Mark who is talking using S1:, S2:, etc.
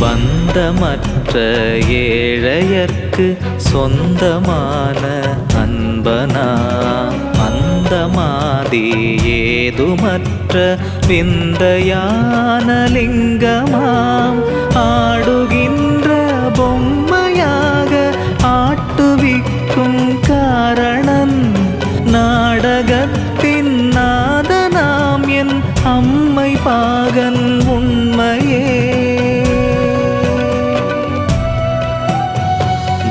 S1: பந்தமற்ற ஏழையர்க்கு சொந்தமான அன்பனா? அந்த மாதி ஏதுமற்ற விந்தையான லிங்கமாம். ஆடுகின்ற பொம்மையாக ஆட்டுவிக்கும் காரணன் நாடகத்தின் நாதனாம் என் அம்மை பாகன்.